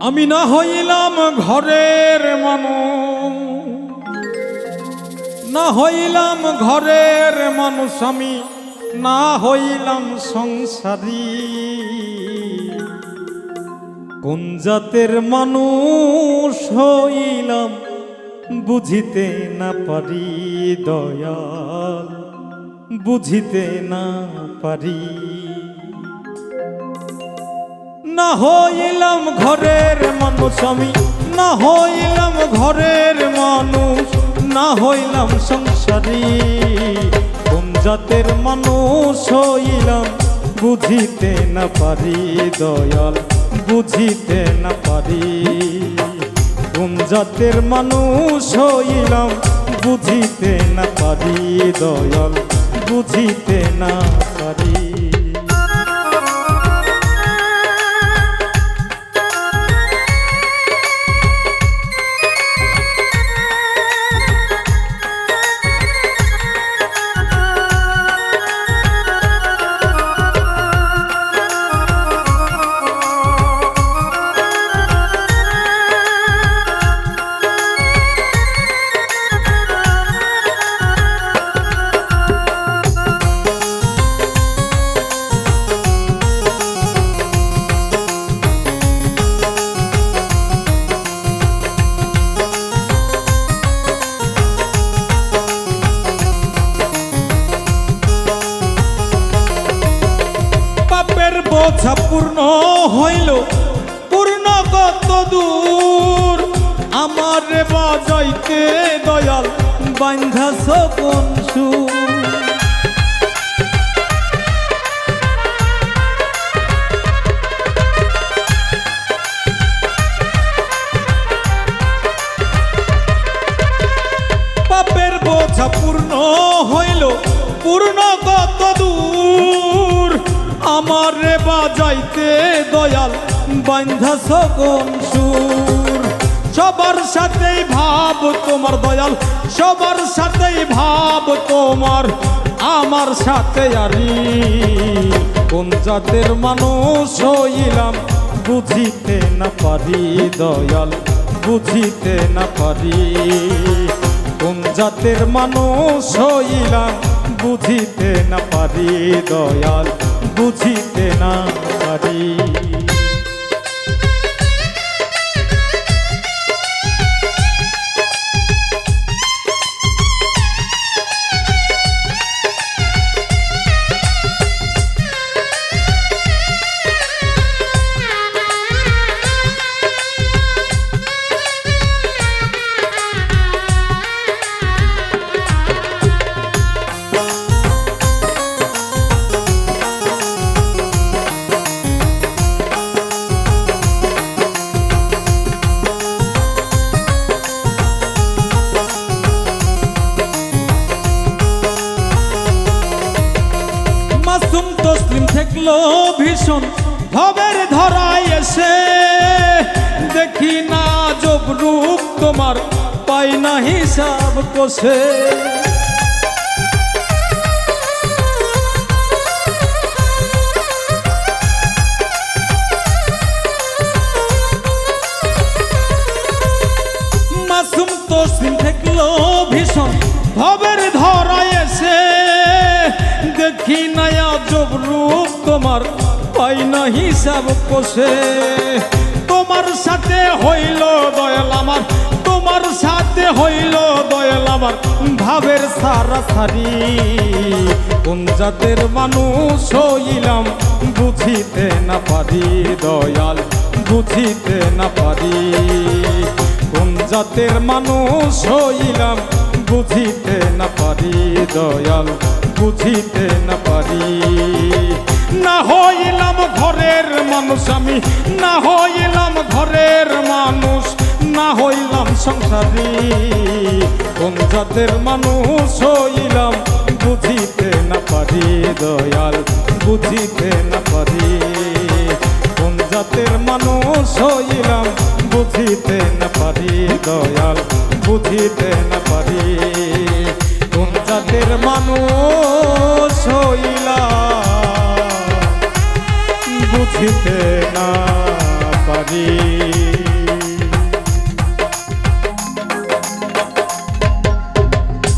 আমি না হইলাম ঘরের মানুষ। না হইলাম ঘরের মানুষ, আমি না হইলাম সংসারী। কোন জাতের মানুষ হইলাম বুঝিতে না পারি, দয়াল, বুঝিতে না পারি। না হইলাম ঘরের মানুষ আমি, না হইলাম ঘরের মানুষ, না হইলাম সংসারী। কোন জাতের মানুষ হইলাম বুঝিতে না পারি, দয়াল বুঝিতে না পারি। কোন জাতের মানুষ হইলাম বুঝিতে না পারি, দয়াল বুঝিতে না পারি। বোঝা পূর্ণ হইল, পূর্ণ কত দূর? আমার বাজাইতে দয়াল বান্ধা কোন পাপের বোঝা পূর্ণ হইল, পূর্ণ কত দূর? আমার বাজাইতে দয়াল বান্ধা সগন সুর। সবার সাথেই ভাব তোমার দয়াল, সবার সাথেই ভাব তোমার। আমার সাথে আরি, কোন জাতের মানুষ হইলাম বুঝিতে না পারি দয়াল, বুঝিতে না পারি। কোন জাতের মানুষ হইলাম বুঝিতে না পারি দয়াল বুঝিতে ভীষণ, ভবের ধরায় এসে। দেখি না জব রূপ তোমার, পাই না হিসাব কষে। মাসুম তসলিম থাকল ভীষণ, ভবের তোমার পাই না হিসাব কষে তোমার সাথে হইল দয়াল আমার, তোমার সাথে হইল দয়াল আমার। ভাবের সারা সারি কোন জাতের মানুষ হইলাম বুঝিতে না পারি দয়াল, বুঝিতে না পারি। কোন জাতের মানুষ হইলাম বুঝিতে না পারি দয়াল, বুঝিতে না পারি। না হইলাম ঘরের মানুষ আমি, না হইলাম ঘরের মানুষ, না হইলাম সংসারী। কোন জাতের মানুষ হইলাম বুঝিতে না পারি, দয়াল, বুঝিতে না পারি। কোন জাতের মানুষ হইলাম বুঝিতে না পারি, দয়াল, বুঝিতে না পারি। কোন জাতের মানুষ হইলাম বুঝিতে না পারি।